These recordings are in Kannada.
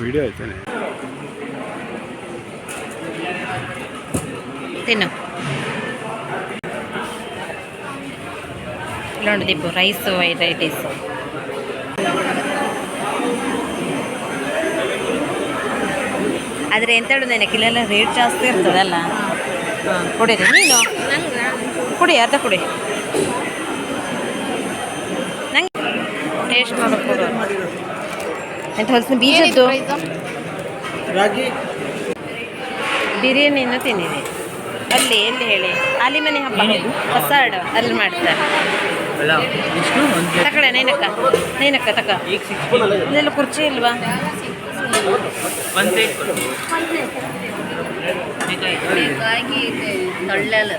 ವಿಡಿಯೋ ಆಯ್ತಾನೆ ತಿನ್ನು ಇಲ್ಲೊಂದು ದೀಪು ರೈಸ್ ವೆರೈಟೀಸ್ ಆದರೆ ಎಂತ ಹೇಳೋದು ನನಗೆ ಇಲ್ಲೆಲ್ಲ ರೇಟ್ ಜಾಸ್ತಿ ಇರ್ತದಲ್ಲ ಹಾಂ ಕುಡೀರಿ ನೀನು ಕುಡಿ ಅರ್ಧ ಕುಡಿ ನಂಗೆ ಟೇಸ್ಟ್ ಮಾಡೋಕೆ ಕೊಡು ಎಂತ ಹೊಲಸಿನ ಬೀಜದ್ದು. ರಾಗಿ. ಬಿರಿಯಾನಿನ ತಿಂದಿದೆ ಅಲ್ಲಿ ಎಲ್ಲಿ ಹೇಳಿ? ಅಲ್ಲಿ ಮನೆ ಹಬ್ಬ ಹೊಸಾಡು ಅಲ್ಲಿ ಮಾಡ್ತಾರೆ. ತಕಡೆ ನೈನಕ್ಕ. ನೈನಕ್ಕ ತಕ. ಇಲ್ಲೆಲ್ಲ ಕುರ್ಚಿ ಇಲ್ವಾ? ಒಂದು ಪ್ಲೇಟ್ ತೊಳ್ಳೆಲ್ಲ.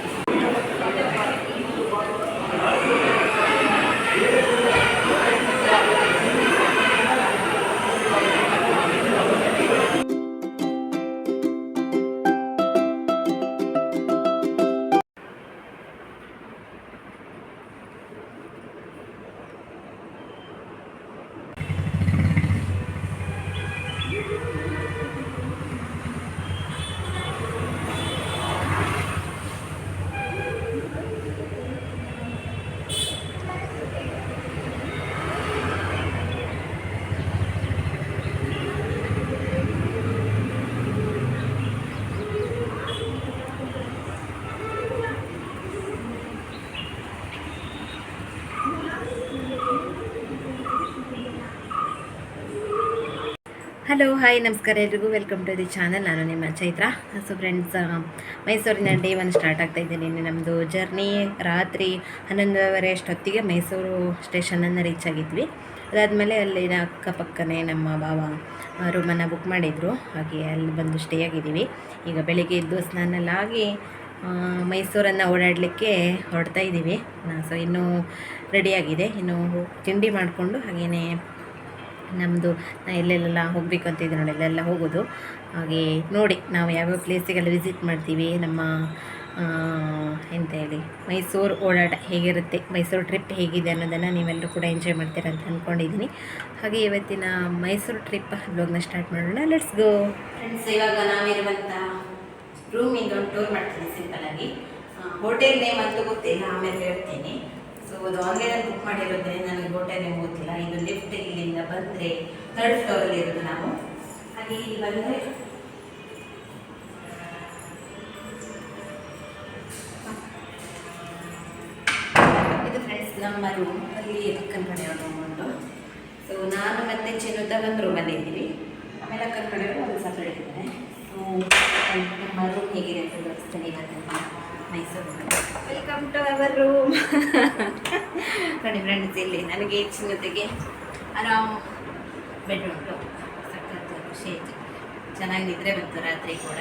ಹಲೋ ಹಾಯ್ ನಮಸ್ಕಾರ ಎಲ್ರಿಗೂ. ವೆಲ್ಕಮ್ ಟು ದಿ ಚಾನಲ್ ನಾನು ನಿಮ್ಮ ಚೈತ್ರ. ಸೊ ಫ್ರೆಂಡ್ಸ್ ಮೈಸೂರಿನ ಡೇ ಒನ್ ಸ್ಟಾರ್ಟ್ ಆಗ್ತಾ ಇದ್ದೀನಿ ನಮ್ಮದು ಜರ್ನಿ ರಾತ್ರಿ ಹನ್ನೊಂದುವರೆ ಅಷ್ಟೊತ್ತಿಗೆ ಮೈಸೂರು ಸ್ಟೇಷನನ್ನು ರೀಚ್ ಆಗಿದ್ವಿ. ಅದಾದಮೇಲೆ ಅಲ್ಲಿನ ಅಕ್ಕಪಕ್ಕನೇ ನಮ್ಮ ಬಾವ ರೂಮನ್ನು ಬುಕ್ ಮಾಡಿದರು. ಹಾಗೆ ಅಲ್ಲಿ ಬಂದು ಸ್ಟೇ ಆಗಿದ್ದೀವಿ. ಈಗ ಬೆಳಿಗ್ಗೆ ಎದ್ದು ಸ್ನಾನ ಎಲ್ಲ ಆಗಿ ಆ, ಮೈಸೂರನ್ನು ಓಡಾಡಲಿಕ್ಕೆ ಹೊರಡ್ತಾ ಇದ್ದೀವಿ ಸೊ ಇನ್ನೂ ರೆಡಿಯಾಗಿದೆ ಇನ್ನು ತಿಂಡಿ ಮಾಡಿಕೊಂಡು ಹಾಗೆಯೇ ನಮ್ಮದು ಎಲ್ಲೆಲ್ಲೆಲ್ಲ ಹೋಗಬೇಕು ಅಂತ ಇದೆ ನೋಡಿ ಅಲ್ಲೆಲ್ಲ ಹೋಗೋದು. ಹಾಗೆ ನೋಡಿ, ನಾವು ಯಾವ್ಯಾವ ಪ್ಲೇಸಿಗೆಲ್ಲ ವಿಸಿಟ್ ಮಾಡ್ತೀವಿ, ನಮ್ಮ ಎಂತ ಹೇಳಿ, ಮೈಸೂರು ಓಡಾಟ ಹೇಗಿರುತ್ತೆ, ಮೈಸೂರು ಟ್ರಿಪ್ ಹೇಗಿದೆ ಅನ್ನೋದನ್ನು ನೀವೆಲ್ಲರೂ ಕೂಡ ಎಂಜಾಯ್ ಮಾಡ್ತೀರ ಅಂತ ಅಂದ್ಕೊಂಡಿದ್ದೀನಿ ಹಾಗೆ ಇವತ್ತಿನ ಮೈಸೂರು ಟ್ರಿಪ್ ಬ್ಲಾಗ್ನ ಸ್ಟಾರ್ಟ್ ಮಾಡೋಣ ಲೆಟ್ಸ್ ಗೋ ಫ್ರೆಂಡ್ಸ್ ಇವಾಗ ನಾವಿರುವಂಥ ರೂಮಿಂದ ಒಂದು ಟೂರ್ ಮಾಡ್ತೀನಿ ಸಿಂಪಲಾಗಿ ಹೋಟೆಲ್ ನೇಮ್ ಅಂತೂ ಗೊತ್ತಿಲ್ಲ, ಆಮೇಲೆ ಹೇಳ್ತೀನಿ. ಸೊ ಅದು ಆನ್ಲೈನಲ್ಲಿ ಬುಕ್ ಮಾಡಿರೋದ್ರಿಂದ ನನಗೆ ಗೋಟೆನೆ ಗೊತ್ತಿಲ್ಲ ಇದು ಲಿಫ್ಟ್ ಇಲ್ಲಿಂದ ಬಂದರೆ ಥರ್ಡ್ ಫ್ಲೋರಲ್ಲಿ ಇರೋದು ನಾವು. ಹಾಗೆ ಇಲ್ಲಿ ಬಂದರೆ, ಇದು ಫ್ರೆಂಡ್ಸ್ ನಮ್ಮ ರೂಮ್ ಅಲ್ಲಿ ಅಕ್ಕನ ಕಡೆಯವ್ರ ಒಂದು ಸೊ ನಾನು ಮತ್ತೆ ಚಿನ್ನದ ಒಂದು ರೂಮಲ್ಲಿ ಇದ್ದೀವಿ ಆಮೇಲೆ ಅಕ್ಕನ ಕಡೆಯವರು ಒಂದು ಸಪ್ರೇಟ್ ಇದ್ದಾರೆ. ನಮ್ಮ ರೂಮ್ ಹೇಗಿದೆ ಅಂತ ತೋರಿಸ್ತೀನಿ Mysore welcome to our room ನೋಡಿ ಫ್ರೆಂಡ್ಸ್ ಇಲ್ಲಿ ನನಗೆ ಚಿನ್ನತೆಗೆ ಆರಾಮ್ ಬೆಡ್ ಉಂಟು ಸಖತ್ ಖುಷಿ ಆಯಿತು ಚೆನ್ನಾಗಿ ನಿದ್ರೆ ಬಂತು ರಾತ್ರಿ ಕೂಡ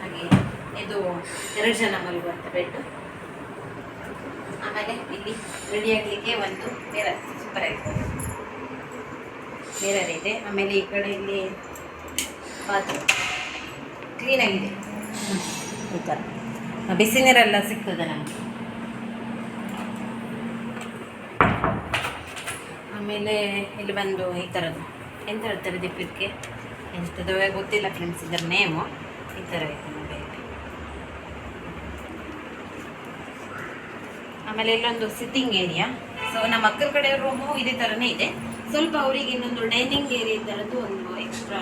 ಹಾಗೆ ಇದು ಎರಡು ಜನ ಮಲಗುವಂಥ ಬೆಡ್ಡು ಆಮೇಲೆ ಇಲ್ಲಿ ರೆಡಿ ಆಗಲಿಕ್ಕೆ ಒಂದು ಮಿರರ್ ಸೂಪರ್ ಆಗಿದೆ ಮಿರರ್ ಇದೆ ಆಮೇಲೆ ಈ ಕಡೆ ಇಲ್ಲಿ ಬಾತ್ರೂಮ್ ಕ್ಲೀನಾಗಿದೆ ಈ ಥರ ಬಿಸಿ ನೀರೆಲ್ಲ ಸಿಗ್ತದೆ ನಮಗೆ. ಆಮೇಲೆ ಇಲ್ಲಿ ಬಂದು ಈ ಥರದ್ದು ಎಂತ ಹೇಳ್ತಾರೆ ದಿಪ್ಪಲಿಕ್ಕೆ ಎಂಥದ್ದು ಗೊತ್ತಿಲ್ಲ ಫ್ರೆಂಡ್ಸ್ ಇದರ ನೇಮು ಈ ಥರ ಇದೆ ನೋಡಿ ಆಮೇಲೆ ಇಲ್ಲೊಂದು ಸಿಟ್ಟಿಂಗ್ ಏರಿಯಾ ಸೊ ನಮ್ಮ ಅಕ್ಕನ ಕಡೆ ರೂಮು ಇದೇ ಥರನೇ ಇದೆ. ಸ್ವಲ್ಪ ಅವರಿಗೆ ಇನ್ನೊಂದು ಡೈನಿಂಗ್ ಏರಿಯಾ ಥರದ್ದು ಒಂದು ಎಕ್ಸ್ಟ್ರಾ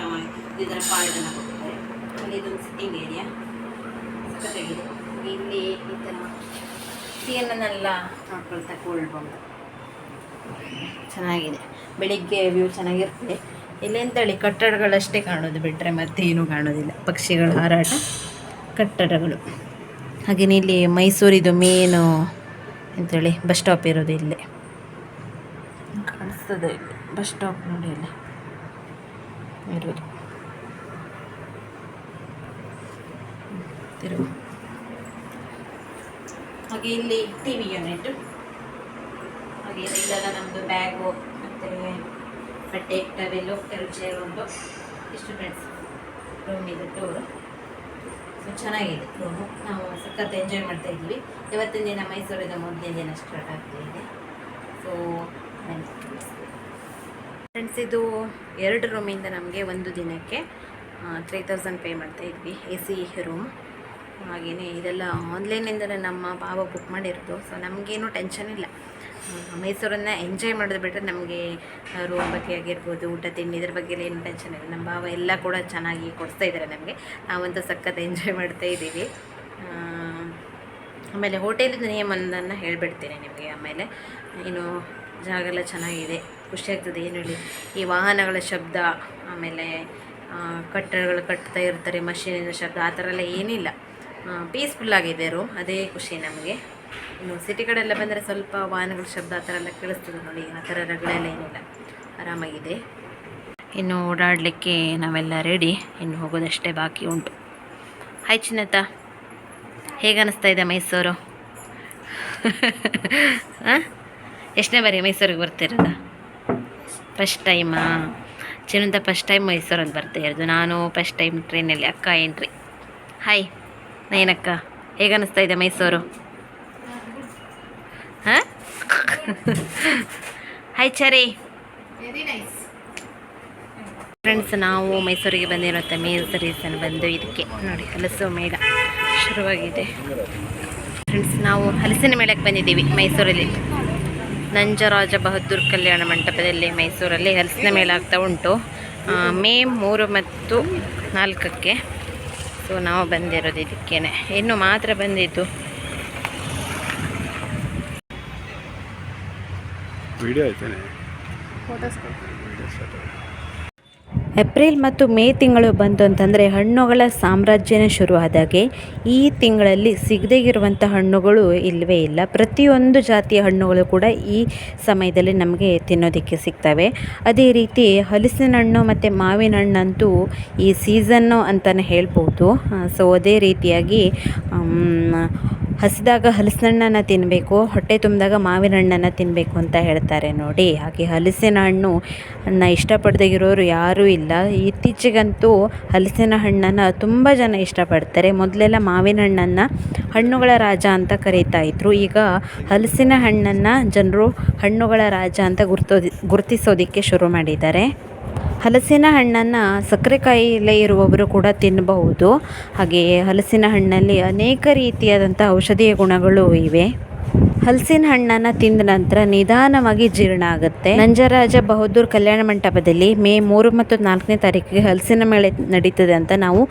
ಇದರ ಪಾರ್ಟನ್ನು ಆಮೇಲೆ ಇದೊಂದು ಸಿಟ್ಟಿಂಗ್ ಏರಿಯಾ ಸಖತ್ತಾಗಿದೆ. ಇಲ್ಲಿ ಈ ಥರ ನೋಡ್ಕೊಳ್ತಾ ಕೂಳ್ಬೋದು ಚೆನ್ನಾಗಿದೆ. ಬೆಳಿಗ್ಗೆ ವ್ಯೂ ಚೆನ್ನಾಗಿರ್ತದೆ ಇಲ್ಲಿ ಅಂತೇಳಿ ಕಟ್ಟಡಗಳಷ್ಟೇ ಕಾಣೋದು ಬಿಟ್ಟರೆ ಮತ್ತೆ ಏನೂ ಕಾಣೋದಿಲ್ಲ. ಪಕ್ಷಿಗಳ, ಹಾರಾಟ, ಕಟ್ಟಡಗಳು. ಹಾಗೆಯೇ ಇಲ್ಲಿ ಮೈಸೂರಿದು ಮೇನು ಅಂತೇಳಿ ಬಸ್ ಸ್ಟಾಪ್ ಇರೋದು ಇಲ್ಲಿ. ಕಾಣಿಸ್ತದೆ ಇಲ್ಲಿ. ಬಸ್ ಸ್ಟಾಪ್ ನೋಡಿ ಇಲ್ಲ. ಇರೋದು. ತಿರುಗು ಹಾಗೆ ಇಲ್ಲಿ ಟಿ ವಿ ಯೂನಿಟ್. ಹಾಗೆ ಇಲ್ಲೆಲ್ಲ ನಮ್ಮದು ಬ್ಯಾಗು ಮತ್ತು ಬಟ್ಟೆ ಟವೆಲ್ಲು ಕೆಲವು ಚೇರ್ ಉಂಟು ಇಷ್ಟು ಫ್ರೆಂಡ್ಸ್ ರೂಮ್ ಇದು ಟೂರು ಸೊ ಚೆನ್ನಾಗಿದೆ ರೂಮು ನಾವು ಸಖತ್ ಎಂಜಾಯ್ ಮಾಡ್ತಾ ಇದ್ದೀವಿ. ಇವತ್ತಿನ ದಿನ ಮೈಸೂರಿನ ಮೊದಲನೇ ದಿನ ಸ್ಟಾರ್ಟ್ ಆಗ್ತಾ ಇದೆ. ಸೊ ಫ್ರೆಂಡ್ಸ್ ಇದು ಎರಡು ರೂಮಿಂದ ನಮಗೆ ಒಂದು ದಿನಕ್ಕೆ ತ್ರೀ ತೌಸಂಡ್ ಪೇ ಮಾಡ್ತಾ ಇದ್ವಿ. ಎ ಸಿ ರೂಮ್ ಹಾಗೆಯೇ ಇದೆಲ್ಲ ಆನ್ಲೈನಿಂದಲೇ ನಮ್ಮ ಭಾವ ಬುಕ್ ಮಾಡಿರೋದು. ಸೊ ನಮಗೇನು ಟೆನ್ಷನ್ ಇಲ್ಲ. ಮೈಸೂರನ್ನು ಎಂಜಾಯ್ ಮಾಡೋದು ಬಿಟ್ಟರೆ ನಮಗೆ ರೂಮ್ ಬಗ್ಗೆ ಆಗಿರ್ಬೋದು, ಊಟ, ತಿಂಡಿ ಇದ್ರ ಬಗ್ಗೆ ಏನು ಟೆನ್ಷನ್ ಇಲ್ಲ. ನಮ್ಮ ಭಾವ ಎಲ್ಲ ಕೂಡ ಚೆನ್ನಾಗಿ ಕೊಡಿಸ್ತಾ ಇದ್ದಾರೆ ನಮಗೆ. ನಾವಂತೂ ಸಖತ್ ಎಂಜಾಯ್ ಮಾಡ್ತಾ ಇದ್ದೀವಿ. ಆಮೇಲೆ ಹೋಟೆಲಿಂದ ನಿಯಮವನ್ನು ಹೇಳಿಬಿಡ್ತೀನಿ ನಿಮಗೆ ಆಮೇಲೆ. ಏನು ಜಾಗ ಎಲ್ಲ ಚೆನ್ನಾಗಿದೆ. ಖುಷಿಯಾಗ್ತದೆ ಏನು ಹೇಳಿ. ಈ ವಾಹನಗಳ ಶಬ್ದ, ಆಮೇಲೆ ಕಟ್ಟಡಗಳು ಕಟ್ತಾ ಇರ್ತಾರೆ ಮಷೀನಿನ ಶಬ್ದ, ಆ ಥರ ಎಲ್ಲ ಏನಿಲ್ಲ. ಪೀಸ್ಫುಲ್ ಆಗಿದೆ ರೂಮ್ ಅದೇ ಖುಷಿ ನಮಗೆ. ಇನ್ನು ಸಿಟಿ ಕಡೆಲ್ಲ ಬಂದರೆ ಸ್ವಲ್ಪ ವಾಹನಗಳ ಶಬ್ದ ಆ ಥರ ಎಲ್ಲ ಕೇಳಿಸ್ತದೆ ನೋಡಿ, ಆ ಥರ ರಗಳೆಲ್ಲ ಏನಿಲ್ಲ. ಆರಾಮಾಗಿದೆ. ಇನ್ನು ಓಡಾಡಲಿಕ್ಕೆ ನಾವೆಲ್ಲ ರೆಡಿ ಇನ್ನು ಹೋಗೋದಷ್ಟೇ ಬಾಕಿ ಉಂಟು. ಹಾಯ್ ಚಿನ್ನತ್ತ ಹೇಗೆ ಅನ್ನಿಸ್ತಾ ಇದೆ ಮೈಸೂರು? ಹಾಂ ಎಷ್ಟನೇ ಬಾರಿ ಮೈಸೂರಿಗೆ ಬರ್ತಿರೋದ? ಫಸ್ಟ್ ಟೈಮಾ ಚಿನ್ನಂತ ಫಸ್ಟ್ ಟೈಮ್ ಮೈಸೂರಲ್ಲಿ ಬರ್ತಾ ಇರೋದು. ನಾನು ಫಸ್ಟ್ ಟೈಮ್ ಟ್ರೈನಲ್ಲಿ ಅಕ್ಕ ಎಂಟ್ರಿ ಹಾಯ್ ನಯನಕ್ಕ ಹೇಗನ್ನಿಸ್ತಾ ಇದೆ ಮೈಸೂರು? ಹಾಂ? ಹಾಯ್ ಚರಿ ಫ್ರೆಂಡ್ಸ್ ನಾವು ಮೈಸೂರಿಗೆ ಬಂದಿರುವಂಥ ಮೇಲ್ಸ್ ರೀಸನ್ ಬಂದು ಇದಕ್ಕೆ ನೋಡಿ ಹಲಸು ಮೇಳ ಶುರುವಾಗಿದೆ. ಫ್ರೆಂಡ್ಸ್ ನಾವು ಹಲಸಿನ ಮೇಳಕ್ಕೆ ಬಂದಿದ್ದೀವಿ ಮೈಸೂರಲ್ಲಿ. ನಂಜರಾಜ ಬಹದ್ದೂರ್ ಕಲ್ಯಾಣ ಮಂಟಪದಲ್ಲಿ ಮೈಸೂರಲ್ಲಿ ಹಲಸಿನ ಮೇಳ ಆಗ್ತಾ ಉಂಟು. ಮೇ ಮೂರು ಮತ್ತು ನಾಲ್ಕಕ್ಕೆ. ಸೊ ನಾವು ಬಂದಿರೋದು ಇದಕ್ಕೇನೆ. ಇನ್ನು ಮಾತ್ರ ಬಂದಿದ್ದು. ವಿಡಿಯೋ ಐತೇನೆ ಏಪ್ರಿಲ್ ಮತ್ತು ಮೇ ತಿಂಗಳು ಬಂತು ಅಂತಂದರೆ ಹಣ್ಣುಗಳ ಸಾಮ್ರಾಜ್ಯನೇ ಶುರುವಾದಾಗೆ. ಈ ತಿಂಗಳಲ್ಲಿ ಸಿಗದೇ ಇರುವಂಥ ಹಣ್ಣುಗಳು ಇಲ್ಲವೇ ಇಲ್ಲ. ಪ್ರತಿಯೊಂದು ಜಾತಿಯ ಹಣ್ಣುಗಳು ಕೂಡ ಈ ಸಮಯದಲ್ಲಿ ನಮಗೆ ತಿನ್ನೋದಕ್ಕೆ ಸಿಗ್ತವೆ. ಅದೇ ರೀತಿ ಹಲಸಿನ ಹಣ್ಣು ಮತ್ತು ಮಾವಿನ ಹಣ್ಣಂತೂ ಈ ಸೀಸನ್ನು ಅಂತಲೇ ಹೇಳ್ಬೋದು. ಸೊ ಅದೇ ರೀತಿಯಾಗಿ ಹಸಿದಾಗ ಹಲಸಿನ ಹಣ್ಣನ್ನು ತಿನ್ನಬೇಕು ಹೊಟ್ಟೆ ತುಂಬಿದಾಗ ಮಾವಿನ ಹಣ್ಣನ್ನು ತಿನ್ನಬೇಕು ಅಂತ ಹೇಳ್ತಾರೆ ನೋಡಿ. ಹಾಗೆ ಹಲಸಿನ ಹಣ್ಣು ಇಷ್ಟಪಡದೇ ಇರೋರು ಯಾರೂ ಇಲ್ಲ. ಇತ್ತೀಚೆಗಂತೂ ಹಲಸಿನ ಹಣ್ಣನ್ನು ತುಂಬ ಜನ ಇಷ್ಟಪಡ್ತಾರೆ. ಮೊದಲೆಲ್ಲ ಮಾವಿನ ಹಣ್ಣನ್ನು ಹಣ್ಣುಗಳ ರಾಜ ಅಂತ ಕರೀತಾ ಇದ್ರು. ಈಗ ಹಲಸಿನ ಹಣ್ಣನ್ನು ಜನರು ಹಣ್ಣುಗಳ ರಾಜ ಅಂತ ಗುರ್ತೋದಿ, ಗುರುತಿಸೋದಕ್ಕೆ ಶುರು ಮಾಡಿದ್ದಾರೆ. ಹಲಸಿನ ಹಣ್ಣನ್ನು ಸಕ್ಕರೆ ಕಾಯಿಲೆ ಇರುವವರು ಕೂಡ ತಿನ್ನಬಹುದು ಹಾಗೆಯೇ ಹಲಸಿನ ಹಣ್ಣಲ್ಲಿ ಅನೇಕ ರೀತಿಯಾದಂಥ ಔಷಧೀಯ ಗುಣಗಳು ಇವೆ. ಹಲಸಿನ ಹಣ್ಣನ್ನು ತಿಂದ ನಂತರ ನಿಧಾನವಾಗಿ ಜೀರ್ಣ ಆಗುತ್ತೆ. ನಂಜರಾಜ ಬಹದ್ದೂರ್ ಕಲ್ಯಾಣ ಮಂಟಪದಲ್ಲಿ ಮೇ ಮೂರು ಮತ್ತು ನಾಲ್ಕನೇ ತಾರೀಕಿಗೆ ಹಲಸಿನ ಮೇಳೆ ನಡೀತದೆ ಅಂತ ನಾವು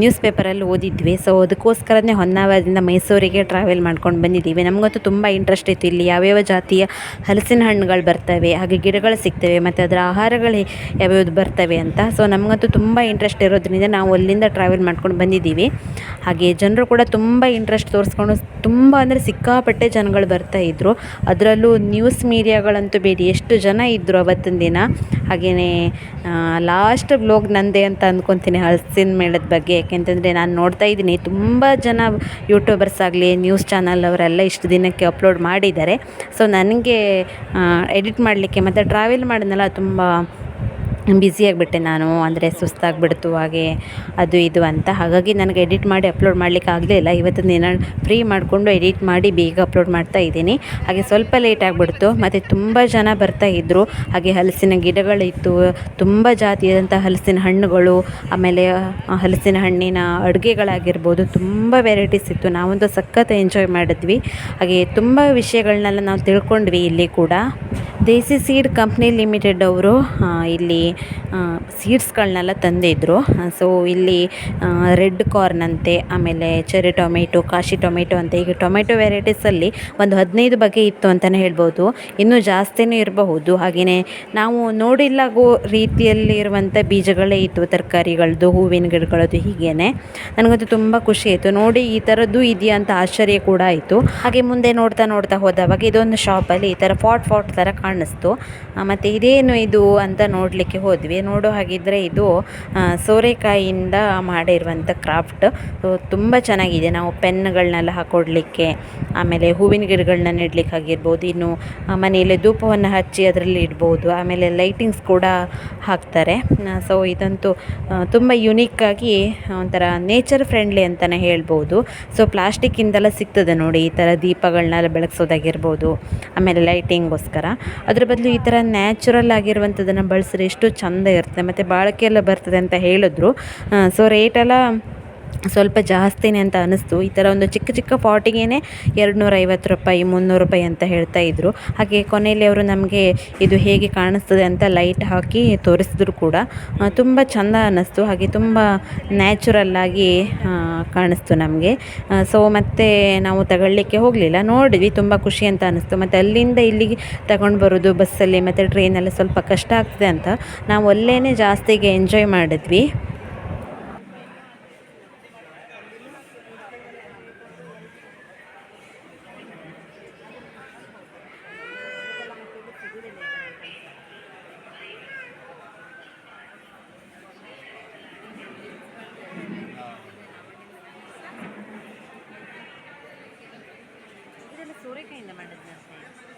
ನ್ಯೂಸ್ ಪೇಪರಲ್ಲಿ ಓದಿದ್ವಿ. ಸೊ ಅದಕ್ಕೋಸ್ಕರನೇ ಹೊನ್ನಾವರದಿಂದ ಮೈಸೂರಿಗೆ ಟ್ರಾವೆಲ್ ಮಾಡ್ಕೊಂಡು ಬಂದಿದ್ದೀವಿ. ನಮಗಂತೂ ತುಂಬ ಇಂಟ್ರೆಸ್ಟ್ ಇತ್ತು. ಇಲ್ಲಿ ಯಾವ್ಯಾವ ಜಾತಿಯ ಹಲಸಿನ ಹಣ್ಣುಗಳು ಬರ್ತವೆ, ಹಾಗೆ ಗಿಡಗಳು ಸಿಗ್ತವೆ, ಮತ್ತು ಅದರ ಆಹಾರಗಳು ಯಾವ್ಯಾವ್ದು ಬರ್ತವೆ ಅಂತ. ಸೊ ನಮಗಂತೂ ತುಂಬ ಇಂಟ್ರೆಸ್ಟ್ ಇರೋದ್ರಿಂದ ನಾವು ಅಲ್ಲಿಂದ ಟ್ರಾವೆಲ್ ಮಾಡ್ಕೊಂಡು ಬಂದಿದ್ದೀವಿ. ಹಾಗೆ ಜನರು ಕೂಡ ತುಂಬ ಇಂಟ್ರೆಸ್ಟ್ ತೋರಿಸ್ಕೊಂಡು, ತುಂಬ ಅಂದರೆ ಸಿಕ್ಕಾಪಟ್ಟೆ ಬರ್ತಾ ಇದ್ದರು ಅದರಲ್ಲೂ ನ್ಯೂಸ್ ಮೀಡಿಯಾಗಳಂತೂ ಬೇಡಿ, ಎಷ್ಟು ಜನ ಇದ್ದರು ಅವತ್ತಿನ ದಿನ? ಹಾಗೆಯೇ ಲಾಸ್ಟ್ ಬ್ಲಾಗ್ ನಂದೇ ಅಂತ ಅಂದ್ಕೊತೀನಿ ಹಲಸಿನ ಮೇಳದ ಬಗ್ಗೆ. ಯಾಕೆಂತಂದರೆ ನಾನು ನೋಡ್ತಾ ಇದ್ದೀನಿ, ತುಂಬ ಜನ ಯೂಟ್ಯೂಬರ್ಸ್ ಆಗಲಿ ನ್ಯೂಸ್ ಚಾನಲ್ ಅವರೆಲ್ಲ ಇಷ್ಟು ದಿನಕ್ಕೆ ಅಪ್ಲೋಡ್ ಮಾಡಿದ್ದಾರೆ. ಸೊ ನನಗೆ ಎಡಿಟ್ ಮಾಡಲಿಕ್ಕೆ ಮತ್ತು ಟ್ರಾವೆಲ್ ಮಾಡಿದ್ನಲ್ಲ, ತುಂಬ ಬ್ಯುಸಿಯಾಗಿಬಿಟ್ಟೆ ನಾನು, ಅಂದರೆ ಸುಸ್ತಾಗಿಬಿಡ್ತು ಹಾಗೆ, ಅದು ಇದು ಅಂತ. ಹಾಗಾಗಿ ನನಗೆ ಎಡಿಟ್ ಮಾಡಿ ಅಪ್ಲೋಡ್ ಮಾಡಲಿಕ್ಕೆ ಆಗಲಿಲ್ಲ ಇವತ್ತು ದಿನ ಫ್ರೀ ಮಾಡಿಕೊಂಡು ಎಡಿಟ್ ಮಾಡಿ ಬೇಗ ಅಪ್ಲೋಡ್ ಮಾಡ್ತಾ ಇದ್ದೀನಿ. ಹಾಗೆ ಸ್ವಲ್ಪ ಲೇಟ್ ಆಗಿಬಿಡ್ತು, ಮತ್ತು ತುಂಬ ಜನ ಬರ್ತಾ ಇದ್ದರು ಹಾಗೆ ಹಲಸಿನ ಗಿಡಗಳಿತ್ತು, ತುಂಬ ಜಾತಿಯಾದಂಥ ಹಲಸಿನ ಹಣ್ಣುಗಳು, ಆಮೇಲೆ ಹಲಸಿನ ಹಣ್ಣಿನ ಅಡುಗೆಗಳಾಗಿರ್ಬೋದು, ತುಂಬ ವೆರೈಟೀಸ್ ಇತ್ತು. ನಾವಂತೂ ಸಖತ್ತು ಎಂಜಾಯ್ ಮಾಡಿದ್ವಿ. ಹಾಗೆ ತುಂಬ ವಿಷಯಗಳನ್ನೆಲ್ಲ ನಾವು ತಿಳ್ಕೊಂಡ್ವಿ ಇಲ್ಲಿ ಕೂಡ. ದೇಸಿ ಸೀಡ್ ಕಂಪ್ನಿ ಲಿಮಿಟೆಡ್ ಅವರು ಇಲ್ಲಿ ಸೀಡ್ಸ್ಗಳನ್ನೆಲ್ಲ ತಂದಿದ್ದರು ಸೊ ಇಲ್ಲಿ ರೆಡ್ ಕಾರ್ನ್ ಅಂತೆ, ಆಮೇಲೆ ಚೆರಿ ಟೊಮೆಟೊ ಕಾಶಿ ಟೊಮೆಟೊ ಅಂತ. ಈಗ ಟೊಮೆಟೊ ವೆರೈಟೀಸಲ್ಲಿ ಒಂದು ಹದಿನೈದು ಬಗೆ ಇತ್ತು ಅಂತಲೇ ಹೇಳ್ಬೋದು. ಇನ್ನೂ ಜಾಸ್ತಿನೂ ಇರಬಹುದು. ಹಾಗೆಯೇ ನಾವು ನೋಡಿಲ್ಲಗೋ ರೀತಿಯಲ್ಲಿ ಇರುವಂಥ ಬೀಜಗಳೇ ಇತ್ತು ತರಕಾರಿಗಳದ್ದು, ಹೂವಿನ ಗಿಡಗಳದ್ದು, ಹೀಗೇನೆ. ನನಗಂತೂ ತುಂಬ ಖುಷಿ ಆಯಿತು. ನೋಡಿ, ಈ ಥರದ್ದು ಇದೆಯಾ ಅಂತ ಆಶ್ಚರ್ಯ ಕೂಡ ಆಯಿತು. ಹಾಗೆ ಮುಂದೆ ನೋಡ್ತಾ ನೋಡ್ತಾ ಹೋದವಾಗ ಇದೊಂದು ಶಾಪಲ್ಲಿ ಈ ಥರ ಫಾಟ್ ಫಾಟ್ ಥರ ಕಾಣಿಸ್ತು. ಮತ್ತು ಇದೇನು ಇದು ಅಂತ ನೋಡಲಿಕ್ಕೆ ಹೋದ್ವಿ. ನೋಡೋ ಹಾಗಿದ್ರೆ ಇದು ಸೋರೆಕಾಯಿಯಿಂದ ಮಾಡಿರುವಂಥ ಕ್ರಾಫ್ಟ್. ತುಂಬ ಚೆನ್ನಾಗಿದೆ. ನಾವು ಪೆನ್ಗಳನ್ನೆಲ್ಲ ಹಾಕೊಡ್ಲಿಕ್ಕೆ, ಆಮೇಲೆ ಹೂವಿನ ಗಿಡಗಳನ್ನ ನೆಡ್ಲಿಕ್ಕೆ ಆಗಿರ್ಬೋದು, ಇನ್ನು ಮನೆಯಲ್ಲಿ ಧೂಪವನ್ನು ಹಚ್ಚಿ ಅದರಲ್ಲಿ ಇಡ್ಬೋದು, ಆಮೇಲೆ ಲೈಟಿಂಗ್ಸ್ ಕೂಡ ಹಾಕ್ತಾರೆ. ಸೊ, ಇದಂತೂ ತುಂಬ ತುಂಬ ಯುನೀಕಾಗಿ ಒಂಥರ ನೇಚರ್ ಫ್ರೆಂಡ್ಲಿ ಅಂತಲೇ ಹೇಳ್ಬೋದು. ಸೊ, ಪ್ಲಾಸ್ಟಿಕ್ಕಿಂದೆಲ್ಲ ಸಿಗ್ತದೆ ನೋಡಿ, ಈ ಥರ ದೀಪಗಳನ್ನೆಲ್ಲ ಬೆಳಗ್ಸೋದಾಗಿರ್ಬೋದು, ಆಮೇಲೆ ಲೈಟಿಂಗೋಸ್ಕರ ಅದ್ರ ಬದಲು ಈ ಥರ ನ್ಯಾಚುರಲ್ ಆಗಿರುವಂಥದ್ದನ್ನು ಬಳಸಿದ್ರೆ ಎಷ್ಟು ಚೆಂದ ಇರುತ್ತೆ. ಮತ್ತು ಬಾಳಿಕೆ ಎಲ್ಲ ಬರ್ತದೆ ಅಂತ ಹೇಳಿದ್ರು. ಸೊ ರೇಟೆಲ್ಲ ಸ್ವಲ್ಪ ಜಾಸ್ತಿನೇ ಅಂತ ಅನ್ನಿಸ್ತು. ಈ ಥರ ಒಂದು ಚಿಕ್ಕ ಚಿಕ್ಕ ಪಾಟಿಗೇ ಎರಡುನೂರೈವತ್ತು ನೂರ ರೂಪಾಯಿ, ಮುನ್ನೂರು ರೂಪಾಯಿ ಅಂತ ಹೇಳ್ತಾ ಇದ್ದರು ಹಾಗೆ ಕೊನೆಯಲ್ಲಿ ಅವರು ನಮಗೆ ಇದು ಹೇಗೆ ಕಾಣಿಸ್ತದೆ ಅಂತ ಲೈಟ್ ಹಾಕಿ ತೋರಿಸಿದ್ರು ಕೂಡ. ತುಂಬ ಚೆಂದ ಅನ್ನಿಸ್ತು. ಹಾಗೆ ತುಂಬ ನ್ಯಾಚುರಲ್ಲಾಗಿ ಕಾಣಿಸ್ತು ನಮಗೆ. ಸೊ ಮತ್ತು ನಾವು ತಗೊಳ್ಳಿಕ್ಕೆ ಹೋಗಲಿಲ್ಲ. ನೋಡಿದ್ವಿ, ತುಂಬ ಖುಷಿ ಅಂತ ಅನ್ನಿಸ್ತು. ಮತ್ತು ಅಲ್ಲಿಂದ ಇಲ್ಲಿಗೆ ತಗೊಂಡು ಬರೋದು, ಬಸ್ಸಲ್ಲಿ ಮತ್ತು ಟ್ರೈನಲ್ಲಿ ಸ್ವಲ್ಪ ಕಷ್ಟ ಆಗ್ತದೆ ಅಂತ. ನಾವು ಅಲ್ಲೇ ಜಾಸ್ತಿಗೆ ಎಂಜಾಯ್ ಮಾಡಿದ್ವಿ ಇದೆಲ್ಲ ಸೋರೆಕಾಯಿಂದ ಮಾಡಿದ್ನ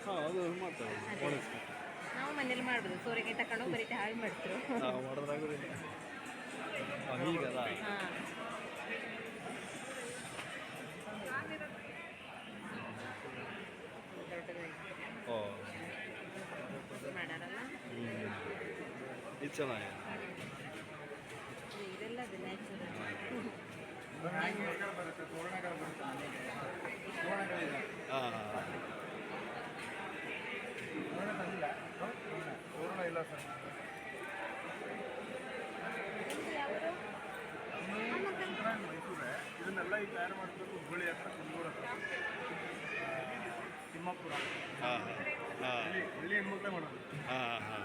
ಹಾಂ ಅದು ಮಾಡ್ತಾರೆ ಒಣಗಿಸ್ಬೇಕು ನಾವು ಮನೇಲಿ ಮಾಡ್ಬೋದು ಸೋರೆಕಾಯಿ ತಗೊಂಡು ಬರೀ ಹಾಳು ಮಾಡ್ತಾರೆ ಹಾಂ ಹೊಡೆದ್ರಾಗೋದಿಲ್ಲ ಹಾಂ ಹೀಗಲ್ಲ ಹಾಂ ಓ ಮಾಡಾರಲ್ಲ ಹ್ಞೂ ಇದು ಚೆನ್ನಾಗಿದೆ ಇದೆಲ್ಲ ಅದು ನ್ಯಾಚುರಲ್ ಹಾಂ ಇದನ್ನೆಲ್ಲ ಈಗ ತಯಾರು ಮಾಡಬೇಕು ಹುಬ್ಬಳ್ಳಿ ಹತ್ರ ಕುಂದೂರು ಹತ್ರ ತಿಮ್ಮಾಪುರ ಹಾಂ ಹಾಂ. ಇಲ್ಲಿ ಹಳ್ಳಿ ಹೆಣ್ಮಕ್ಳೇ ಮಾಡೋದು. ಹಾಂ ಹಾಂ.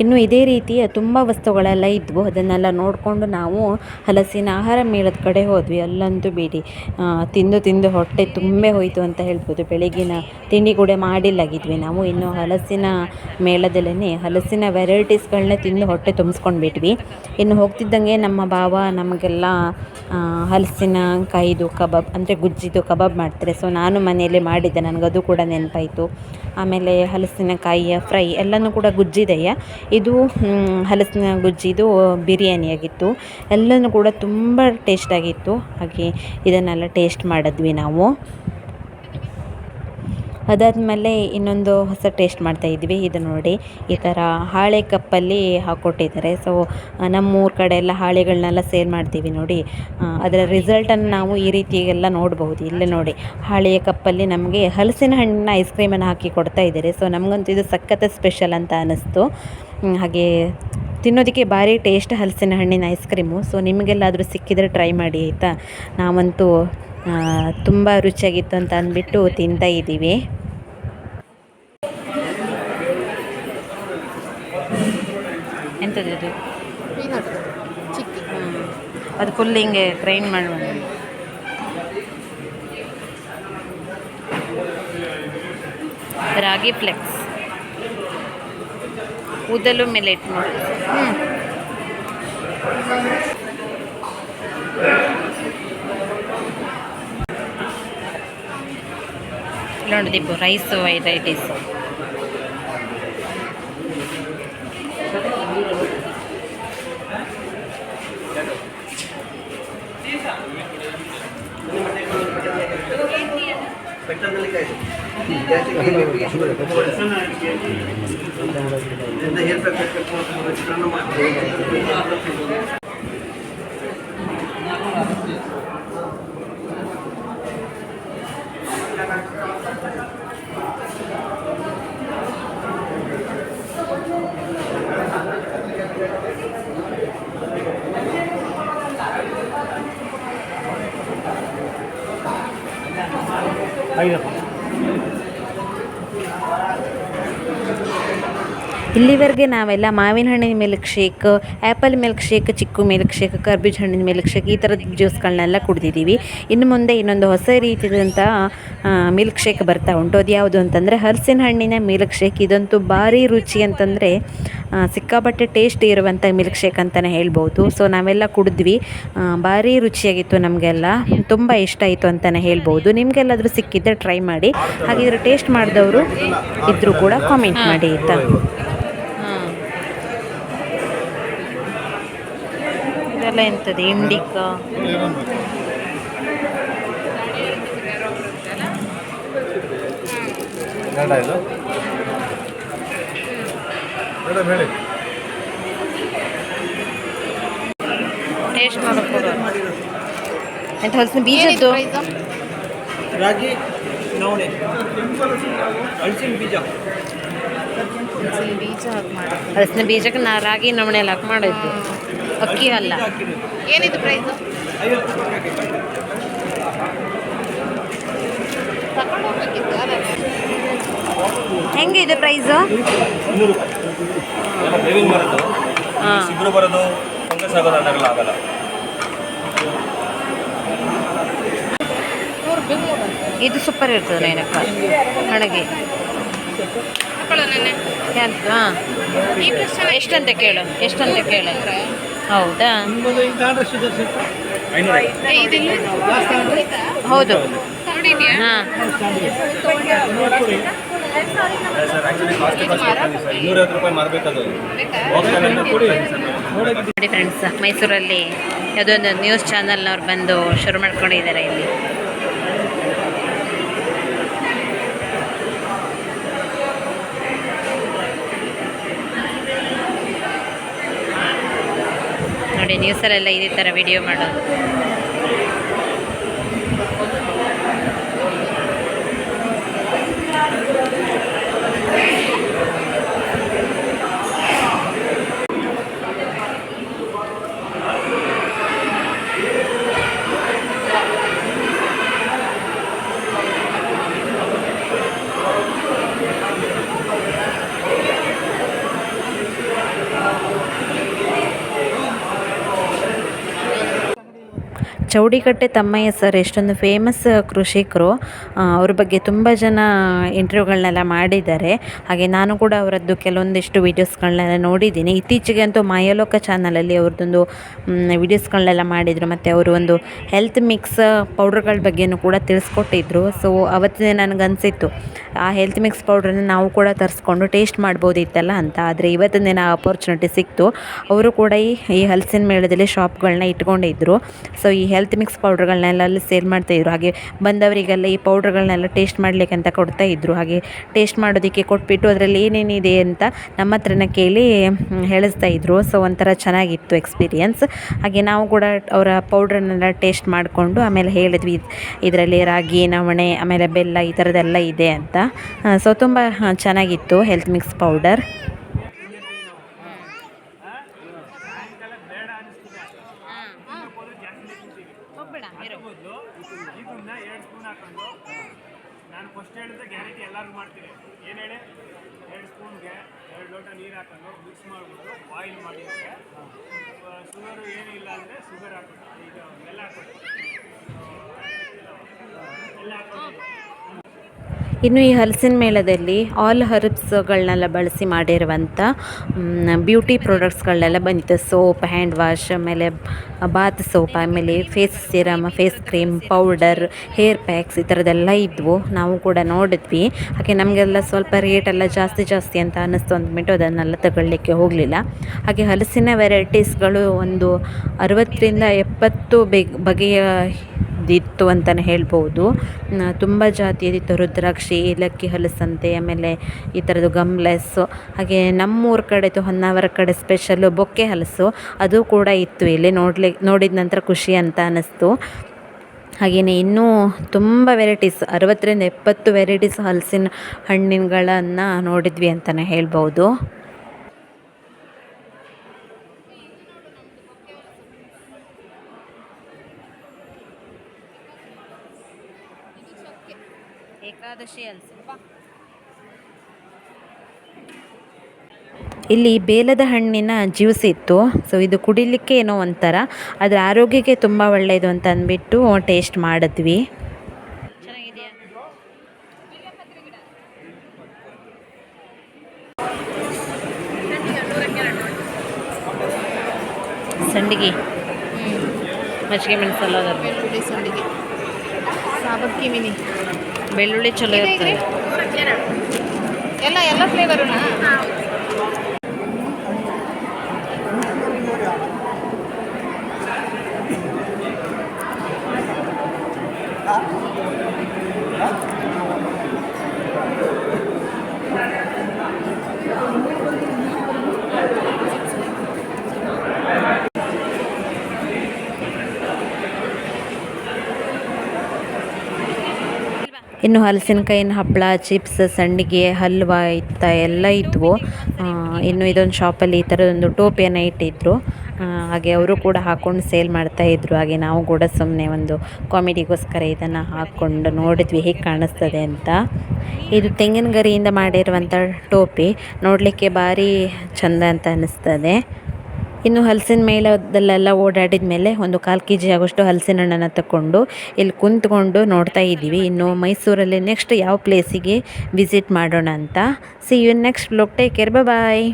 ಇನ್ನು ಇದೇ ರೀತಿಯ ತುಂಬ ವಸ್ತುಗಳೆಲ್ಲ ಇದ್ವು. ಅದನ್ನೆಲ್ಲ ನೋಡಿಕೊಂಡು ನಾವು ಹಲಸಿನ ಆಹಾರ ಮೇಳದ ಕಡೆ ಹೋದ್ವಿ. ಅಲ್ಲಂತೂ ಬಿಡಿ ತಿಂದು ತಿಂದು ಹೊಟ್ಟೆ ತುಂಬೆ ಹೋಯಿತು ಅಂತ ಹೇಳ್ಬೋದು. ಬೆಳಗಿನ ತಿಂಡಿ ಕೂಡ ಮಾಡಿಲ್ಲಾಗಿದ್ವಿ ನಾವು. ಇನ್ನು ಹಲಸಿನ ಮೇಳದಲ್ಲೇ ಹಲಸಿನ ವೆರೈಟೀಸ್ಗಳನ್ನ ತಿಂದು ಹೊಟ್ಟೆ ತುಂಬಿಸ್ಕೊಂಡ್ಬಿಟ್ವಿ. ಇನ್ನು ಹೋಗ್ತಿದ್ದಂಗೆ ನಮ್ಮ ಭಾವ ನಮಗೆಲ್ಲ ಹಲಸಿನ ಕಾಯಿದು ಕಬಾಬ್, ಅಂದರೆ ಗುಜ್ಜಿದು ಕಬಾಬ್ ಮಾಡ್ತಾರೆ. ಸೊ, ನಾನು ಮನೆಯಲ್ಲೇ ಮಾಡಿದ್ದೆ. ನನಗದು ಕೂಡ ನೆನಪಾಯಿತು. ಆಮೇಲೆ ಹಲಸಿನಕಾಯಿಯ ಫ್ರೈ ಎಲ್ಲನೂ ಕೂಡ ಗುಜ್ಜಿದೆಯಾ? ಇದು ಹಲಸಿನ ಗುಜ್ಜಿದು ಬಿರಿಯಾನಿಯಾಗಿತ್ತು. ಎಲ್ಲನೂ ಕೂಡ ತುಂಬ ಟೇಸ್ಟಾಗಿತ್ತು ಹಾಗೆ ಇದನ್ನೆಲ್ಲ ಟೇಸ್ಟ್ ಮಾಡಿದ್ವಿ ನಾವು. ಅದಾದಮೇಲೆ ಇನ್ನೊಂದು ಹೊಸ ಟೇಸ್ಟ್ ಮಾಡ್ತಾ ಇದ್ವಿ. ಇದು ನೋಡಿ, ಈ ಥರ ಹಾಳೆ ಕಪ್ಪಲ್ಲಿ ಹಾಕ್ಕೊಟ್ಟಿದ್ದಾರೆ ಸೊ ನಮ್ಮೂರ ಕಡೆ ಎಲ್ಲ ಹಾಳೆಗಳನ್ನೆಲ್ಲ ಸೇಲ್ ಮಾಡ್ತೀವಿ ನೋಡಿ. ಅದರ ರಿಸಲ್ಟನ್ನು ನಾವು ಈ ರೀತಿಯೆಲ್ಲ ನೋಡಬಹುದು. ಇಲ್ಲೇ ನೋಡಿ, ಹಾಳೆಯ ಕಪ್ಪಲ್ಲಿ ನಮಗೆ ಹಲಸಿನ ಹಣ್ಣಿನ ಐಸ್ ಕ್ರೀಮನ್ನು ಹಾಕಿ ಕೊಡ್ತಾ ಇದ್ದಾರೆ. ಸೊ ನಮಗಂತೂ ಇದು ಸಖತ್ ಸ್ಪೆಷಲ್ ಅಂತ ಅನ್ನಿಸ್ತು ಹಾಗೆ ತಿನ್ನೋದಕ್ಕೆ ಭಾರಿ ಟೇಸ್ಟ್ ಹಲಸಿನ ಹಣ್ಣಿನ ಐಸ್ ಕ್ರೀಮು ಸೊ ನಿಮಗೆಲ್ಲಾದರೂ ಸಿಕ್ಕಿದರೆ ಟ್ರೈ ಮಾಡಿ, ಆಯಿತಾ? ನಾವಂತೂ ತುಂಬ ರುಚಿಯಾಗಿತ್ತು ಅಂತ ಅಂದ್ಬಿಟ್ಟು ತಿಂತಾ ಇದ್ದೀವಿ. ಎಂಥದ್ದು ಚಿಕ್ಕಿ. ಅದು ಫುಲ್ ಹಿಂಗೆ ಗ್ರೈಂಡ್ ಮಾಡುವ ರಾಗಿ ಫ್ಲೆಕ್ಸ್ ಉದಲು ಮಿಲೆಟ್ ನೋಡಿ ನೋಡಿ ದೀಪು ರೈಸ್ ವೆರೈಟೀಸ್ ಪೆಟ್ರೋಲ್ ಇಲ್ಲಿವರೆಗೆ ನಾವೆಲ್ಲ ಮಾವಿನ ಹಣ್ಣಿನ milk shake apple milk shake ಚಿಕ್ಕು ಮಿಲ್ಕ್ ಶೇಕ್ ಕರ್ಬಿಜ್ ಹಣ್ಣಿನ ಮಿಲ್ಕ್ ಶೇಕ್ ಈ ಥರದ ಜ್ಯೂಸ್ಗಳನ್ನೆಲ್ಲ ಕುಡಿದಿದ್ದೀವಿ. ಇನ್ನು ಮುಂದೆ ಇನ್ನೊಂದು ಹೊಸ ರೀತಿಯಾದಂಥ ಮಿಲ್ಕ್ ಶೇಕ್ ಬರ್ತಾ ಉಂಟು. ಅದು ಯಾವುದು ಅಂತಂದರೆ ಹಲಸಿನ ಹಣ್ಣಿನ ಮಿಲ್ಕ್ ಶೇಕ್ ಇದಂತೂ ಭಾರಿ ರುಚಿ ಅಂತಂದರೆ ಸಿಕ್ಕಾಪಟ್ಟೆ ಟೇಸ್ಟ್ ಇರುವಂಥ ಮಿಲ್ಕ್ ಶೇಕ್ ಅಂತಲೇ ಹೇಳ್ಬೋದು. ಸೊ ನಾವೆಲ್ಲ ಕುಡಿದ್ವಿ. ಭಾರಿ ರುಚಿಯಾಗಿತ್ತು ನಮಗೆಲ್ಲ. ತುಂಬ ಇಷ್ಟ ಆಯಿತು ಅಂತಲೇ ಹೇಳ್ಬೋದು. ನಿಮಗೆಲ್ಲಾದರೂ ಸಿಕ್ಕಿದ್ದರೆ ಟ್ರೈ ಮಾಡಿ. ಹಾಗಿದ್ರೆ ಟೇಸ್ಟ್ ಮಾಡಿದವರು ಇದ್ದರೂ ಕೂಡ ಕಾಮೆಂಟ್ ಮಾಡಿ ಆಯಿತಾ? ಇದೆಲ್ಲ ಎಂಥದ್ದು ಇಂಡಿಕಾ. ಇದು? ಮೇಡಮ್ ಹೇಳಿ. ಟೇಸ್ಟ್ ಎಂತ ಹಲಸಿನ ಬೀಜದ್ದು? ರಾಗಿ ನವಣೆ. ಹಲಸಿನ ಬೀಜ. ಬೀಜ ಹಲಸಿನ ಬೀಜಕ್ಕೆ ನಾ ರಾಗಿ ನವಣೆಲ್ಲ ಹಾಕಿ ಮಾಡಿದ್ದು. ಅಕ್ಕಿ ಅಲ್ಲ. ಏನಿದು ಪ್ರೈಸು ಹೆಂಗಿದೆ ಪ್ರೈಸು ಎಲ್ಲ ಬೇವಿನ ಮರದ್ದು ಹಾಂ. ಸಿಗುರು ಬರೋದು ಫಂಗಸ್ ಆಗೋದು ಅದಾಗಲ್ಲ ಆಗಲ್ಲ. ಇದು ಸೂಪರ್ ಇರ್ತದೆ ಏನಕ್ಕ ಹಣಗೆ. ಎಷ್ಟಂತ ಕೇಳು ಎಷ್ಟಂತ ಕೇಳು. ಹೌದಾ? ಹೌದು. ಹಾಂ. ನೋಡಿ ಫ್ರೆಂಡ್ಸ್ ಮೈಸೂರಲ್ಲಿ ಯಾವುದೊಂದು ನ್ಯೂಸ್ ಚಾನಲ್ನವ್ರು ಬಂದು ಶುರು ಮಾಡ್ಕೊಂಡಿದ್ದಾರೆ ಇಲ್ಲಿ. ನೋಡಿ ನ್ಯೂಸಲ್ಲೆಲ್ಲ ಇದೇ ಥರ ವಿಡಿಯೋ ಮಾಡೋದು. ಚೌಡಿಕಟ್ಟೆ ತಮ್ಮಯ್ಯ ಸರ್ ಎಷ್ಟೊಂದು ಫೇಮಸ್ ಕೃಷಿಕರು ಅವ್ರ ಬಗ್ಗೆ ತುಂಬ ಜನ ಇಂಟರ್ವ್ಯೂಗಳನ್ನೆಲ್ಲ ಮಾಡಿದ್ದಾರೆ. ಹಾಗೆ ನಾನು ಕೂಡ ಅವರದ್ದು ಕೆಲವೊಂದಿಷ್ಟು ವೀಡಿಯೋಸ್ಗಳನ್ನೆಲ್ಲ ನೋಡಿದ್ದೀನಿ. ಇತ್ತೀಚೆಗೆ ಅಂತೂ ಮಾಯಲೋಕ ಚಾನಲಲ್ಲಿ ಅವ್ರದ್ದೊಂದು ವೀಡಿಯೋಸ್ಗಳನ್ನೆಲ್ಲ ಮಾಡಿದರು. ಮತ್ತು ಅವರು ಒಂದು ಹೆಲ್ತ್ ಮಿಕ್ಸ್ ಪೌಡ್ರ್ಗಳ ಬಗ್ಗೆಯೂ ಕೂಡ ತಿಳಿಸ್ಕೊಟ್ಟಿದ್ರು. ಸೊ ಅವತ್ತೇ ನನಗನ್ಸಿತ್ತು, ಆ ಹೆಲ್ತ್ ಮಿಕ್ಸ್ ಪೌಡ್ರನ್ನ ನಾವು ಕೂಡ ತರಿಸ್ಕೊಂಡು ಟೇಸ್ಟ್ ಮಾಡ್ಬೋದಿತ್ತಲ್ಲ ಅಂತ. ಆದರೆ ಇವತ್ತಿನ ದಿನ ಆಪರ್ಚುನಿಟಿ ಸಿಕ್ತು. ಅವರು ಕೂಡ ಈ ಹಲಸಿನ ಮೇಳದಲ್ಲಿ ಶಾಪ್ಗಳನ್ನ ಇಟ್ಕೊಂಡಿದ್ರು. ಸೊ ಈ ಮಿಕ್ಸ್ ಪೌಡ್ರ್ಗಳನ್ನೆಲ್ಲ ಅಲ್ಲಿ ಸೇಲ್ ಮಾಡ್ತಾಯಿದ್ರು ಹಾಗೆ ಬಂದವರಿಗೆಲ್ಲ ಈ ಪೌಡ್ರ್ಗಳನ್ನೆಲ್ಲ ಟೇಸ್ಟ್ ಮಾಡಲಿಕ್ಕೆ ಅಂತ ಕೊಡ್ತಾ ಇದ್ರು. ಹಾಗೆ ಟೇಸ್ಟ್ ಮಾಡೋದಕ್ಕೆ ಕೊಟ್ಬಿಟ್ಟು ಅದರಲ್ಲಿ ಏನೇನಿದೆ ಅಂತ ನಮ್ಮ ಹತ್ರನ ಕೇಳಿ ಹೇಳಿಸ್ತಾ ಇದ್ರು. ಸೊ ಒಂಥರ ಚೆನ್ನಾಗಿತ್ತು ಎಕ್ಸ್ಪೀರಿಯನ್ಸ್ ಹಾಗೆ ನಾವು ಕೂಡ ಅವರ ಪೌಡ್ರನ್ನೆಲ್ಲ ಟೇಸ್ಟ್ ಮಾಡಿಕೊಂಡು ಆಮೇಲೆ ಹೇಳಿದ್ವಿ, ಇದರಲ್ಲಿ ರಾಗಿ, ನವಣೆ, ಆಮೇಲೆ ಬೆಲ್ಲ ಈ ಥರದ್ದೆಲ್ಲ ಇದೆ ಅಂತ. ಸೊ ತುಂಬ ಚೆನ್ನಾಗಿತ್ತು ಹೆಲ್ತ್ ಮಿಕ್ಸ್ ಪೌಡರ್ ಬದಲು ಇದನ್ನ ಎರಡು ಸ್ಪೂನ್ ಹಾಕೊಂಡು ನಾನು ಫಸ್ಟ್ ಹೇಳಿದ್ರೆ ಗ್ಯಾರಂಟಿ ಎಲ್ಲರಿಗೂ ಮಾಡ್ತೀನಿ ಏನು ಹೇಳಿ ಎರಡು ಸ್ಪೂನ್ಗೆ ಎರಡು ಲೋಟ ನೀರು ಹಾಕೊಂಡು ಮಿಕ್ಸ್ ಮಾಡಿಬಿಟ್ಟು ಬಾಯ್ಲ್ ಮಾಡಿದ್ರೆ ಶುಗರು ಏನೂ ಇಲ್ಲ ಅಂದರೆ ಶುಗರ್ ಹಾಕ್ಬಿಟ್ಟು ಇದು ಬೆಲ್ಲ ಹಾಕ್ಬಿಟ್ಟು ಎಲ್ಲ ಹಾಕೊಂಡು ಇನ್ನು ಈ ಹಲಸಿನ ಮೇಳದಲ್ಲಿ ಆಲ್ ಹರ್ಬ್ಸ್ಗಳನ್ನೆಲ್ಲ ಬಳಸಿ ಮಾಡಿರುವಂಥ ಬ್ಯೂಟಿ ಪ್ರಾಡಕ್ಟ್ಸ್ಗಳನ್ನೆಲ್ಲ ಬಂದಿತ್ತು ಸೋಪ್ ಹ್ಯಾಂಡ್ ವಾಶ್ ಆಮೇಲೆ ಬಾತ್ ಸೋಪ್ ಆಮೇಲೆ face serum face cream powder hair packs ಈ ಥರದ್ದೆಲ್ಲ ಇದ್ವು. ನಾವು ಕೂಡ ನೋಡಿದ್ವಿ. ಹಾಗೆ ನಮಗೆಲ್ಲ ಸ್ವಲ್ಪ ರೇಟೆಲ್ಲ ಜಾಸ್ತಿ ಜಾಸ್ತಿ ಅಂತ ಅನ್ನಿಸ್ತು ಅಂದ್ಬಿಟ್ಟು ಅದನ್ನೆಲ್ಲ ತಗೊಳ್ಳಿಕ್ಕೆ ಹೋಗಲಿಲ್ಲ. ಹಾಗೆ ಹಲಸಿನ ವೆರೈಟೀಸ್ಗಳು ಒಂದು ಅರವತ್ತರಿಂದ ಎಪ್ಪತ್ತು ಬೆಗ್ ಬಗೆಯ ಇತ್ತು ಅಂತಲೇ ಹೇಳ್ಬೋದು. ತುಂಬ ಜಾತಿಯದಿತ್ತು ರುದ್ರಾಕ್ಷಿ, ಏಲಕ್ಕಿ ಹಲಸಂತೆ, ಆಮೇಲೆ ಈ ಥರದ್ದು ಗಮ್ಲೆಸ್ಸು ಹಾಗೆ ನಮ್ಮೂರ ಕಡೆದು ಹೊನ್ನಾವರ ಕಡೆ ಸ್ಪೆಷಲ್ಲು ಬೊಕ್ಕೆ ಹಲಸು, ಅದು ಕೂಡ ಇತ್ತು ಇಲ್ಲಿ ನೋಡಲಿ, ನೋಡಿದ ನಂತರ ಖುಷಿ ಅಂತ ಅನ್ನಿಸ್ತು. ಹಾಗೆಯೇ ಇನ್ನೂ ತುಂಬ ವೆರೈಟೀಸ್ ಅರವತ್ತರಿಂದ ಎಪ್ಪತ್ತು ವೆರೈಟೀಸ್ ಹಲಸಿನ ಹಣ್ಣಿನಗಳನ್ನು ನೋಡಿದ್ವಿ ಅಂತಲೇ ಹೇಳ್ಬೋದು. ಇಲ್ಲಿ ಬೇಲದ ಹಣ್ಣಿನ ಜ್ಯೂಸ್ ಇತ್ತು. ಸೊ ಇದು ಕುಡಿಲಿಕ್ಕೆ ಏನೋ ಒಂಥರ. ಅದರ ಆರೋಗ್ಯಕ್ಕೆ ತುಂಬ ಒಳ್ಳೆಯದು ಅಂತ ಅಂದ್ಬಿಟ್ಟು ಟೇಸ್ಟ್ ಮಾಡಿದ್ವಿ. ಸಂಡಿಗೆ. ಮಜ್ಜಿಗೆ ಮೆಣಸಲ್ಲ ಬೆಳ್ಳುಳ್ಳಿ ಸಂಡಿಗೆ. ಸಾಬಕ್ಕಿ ಮಿನಿ ಬೆಳ್ಳುಳ್ಳಿ ಚಲೋ ಇರ್ತದೆ. ಎಲ್ಲ ಎಲ್ಲ ಫ್ಲೇವರುನಾ ಇನ್ನು ಹಲಸಿನಕಾಯಿನ ಹಪ್ಪಳ ಚಿಪ್ಸ್ ಸಂಡಿಗೆ, ಹಲ್ವ ಇತ್ತ ಎಲ್ಲ ಇದ್ವು. ಇನ್ನು ಇದೊಂದು ಶಾಪಲ್ಲಿ ಈ ಥರದೊಂದು ಟೋಪಿಯನ್ನು ಇಟ್ಟಿದ್ರು. ಹಾಗೆ ಅವರು ಕೂಡ ಹಾಕ್ಕೊಂಡು ಸೇಲ್ ಮಾಡ್ತಾ ಇದ್ರು. ಹಾಗೆ ನಾವು ಕೂಡ ಸುಮ್ಮನೆ ಒಂದು ಕಾಮಿಡಿಗೋಸ್ಕರ ಇದನ್ನು ಹಾಕ್ಕೊಂಡು ನೋಡಿದ್ವಿ. ಹೇಗೆ ಕಾಣಿಸ್ತದೆ ಅಂತ. ಇದು ತೆಂಗಿನ ಗರಿಯಿಂದ ಮಾಡಿರುವಂಥ ಟೋಪಿ. ನೋಡಲಿಕ್ಕೆ ಭಾರಿ ಚಂದ ಅಂತ ಅನ್ನಿಸ್ತದೆ ಇನ್ನು ಹಲಸಿನ ಮೇಲದಲ್ಲೆಲ್ಲ ಓಡಾಡಿದ ಮೇಲೆ ಒಂದು ಕಾಲು ಕೆ ಜಿ ಆಗೋಷ್ಟು ಹಲಸಿನ ಹಣ್ಣನ್ನು ತಗೊಂಡು ಇಲ್ಲಿ ಕುಂತ್ಕೊಂಡು ನೋಡ್ತಾ ಇದ್ದೀವಿ. ಇನ್ನು ಮೈಸೂರಲ್ಲಿ ನೆಕ್ಸ್ಟ್ ಯಾವ ಪ್ಲೇಸಿಗೆ ವಿಸಿಟ್ ಮಾಡೋಣ ಅಂತ. See you next blog take care bye